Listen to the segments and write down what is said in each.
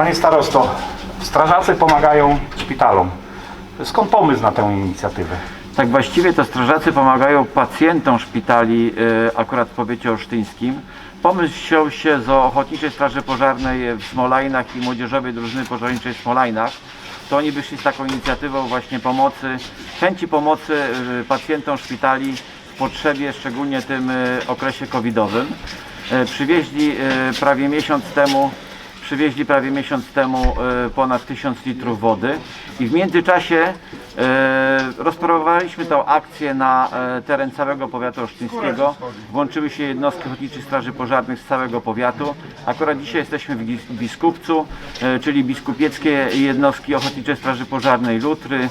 Panie starosto, strażacy pomagają szpitalom. Skąd pomysł na tę inicjatywę? Tak właściwie to strażacy pomagają pacjentom szpitali e, akurat w powiecie olsztyńskim. Pomysł wziął się z Ochotniczej Straży Pożarnej w Smolajnach i Młodzieżowej Drużyny Pożarniczej w Smolajnach. To oni wyszli z taką inicjatywą właśnie pomocy, chęci pomocy e, pacjentom szpitali w potrzebie, szczególnie tym e, okresie covidowym. Przywieźli prawie miesiąc temu przywieźli prawie miesiąc temu e, ponad 1000 litrów wody i w międzyczasie e, rozprowadziliśmy tę akcję na e, teren całego powiatu olsztyńskiego. Włączyły się jednostki Ochotniczych Straży Pożarnych z całego powiatu. Akurat dzisiaj jesteśmy w Biskupcu, czyli biskupieckie jednostki Ochotniczej Straży Pożarnej Lutry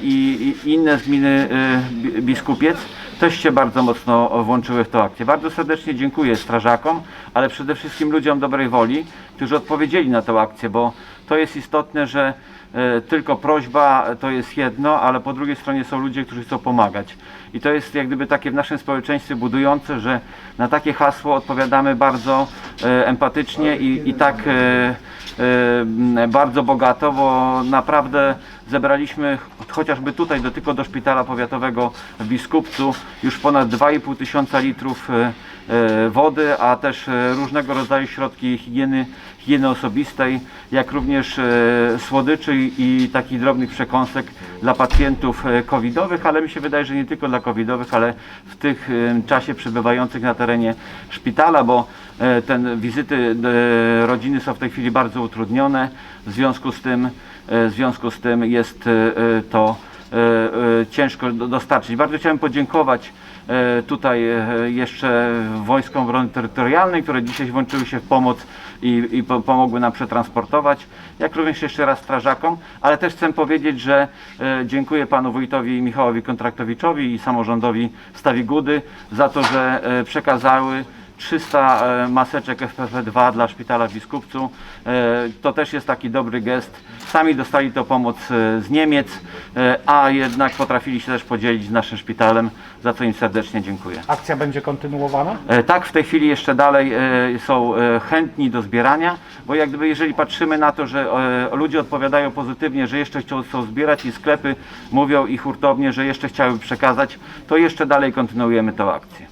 i, inne z gminy Bi- Biskupiec też się bardzo mocno włączyły w tę akcję. Bardzo serdecznie dziękuję strażakom, ale przede wszystkim ludziom dobrej woli, którzy odpowiedzieli na tę akcję, bo to jest istotne, że e, tylko prośba to jest jedno, ale po drugiej stronie są ludzie, którzy chcą pomagać. I to jest jak gdyby takie w naszym społeczeństwie budujące, że na takie hasło odpowiadamy bardzo empatycznie i, i tak e, e, bardzo bogato, bo naprawdę zebraliśmy ch- chociażby tutaj, do, tylko do szpitala powiatowego w Biskupcu już ponad 2,5 tysiąca litrów e, e, wody, a też e, różnego rodzaju środki higieny, higieny osobistej, jak również e, słodyczy i takich drobnych przekąsek dla pacjentów e, covidowych, ale mi się wydaje, że nie tylko dla covidowych, ale w tych e, czasie przebywających na terenie szpitala, bo e, ten wizyty rodziny są w tej chwili bardzo utrudnione. W związku z tym, w związku z tym jest to ciężko do- dostarczyć. Bardzo chciałem podziękować tutaj e, jeszcze Wojskom Obrony Terytorialnej, które dzisiaj włączyły się w pomoc i, i po, pomogły nam przetransportować, jak również jeszcze raz strażakom, ale też chcę powiedzieć, że e, dziękuję panu wójtowi Michałowi Kontraktowiczowi i samorządowi Stawigudy za to, że e, przekazały 300 e, maseczek FFP2 dla szpitala w Biskupcu. E, To też jest taki dobry gest. Sami dostali to pomoc e, z Niemiec, a jednak potrafili się też podzielić z naszym szpitalem, za co im serdecznie dziękuję. Akcja będzie kontynuowana? Tak, w tej chwili jeszcze dalej są chętni do zbierania, bo jak gdyby jeżeli patrzymy na to, że ludzie odpowiadają pozytywnie, że jeszcze chcą, chcą zbierać i sklepy mówią i hurtownie, że jeszcze chciałyby przekazać, to jeszcze dalej kontynuujemy tę akcję.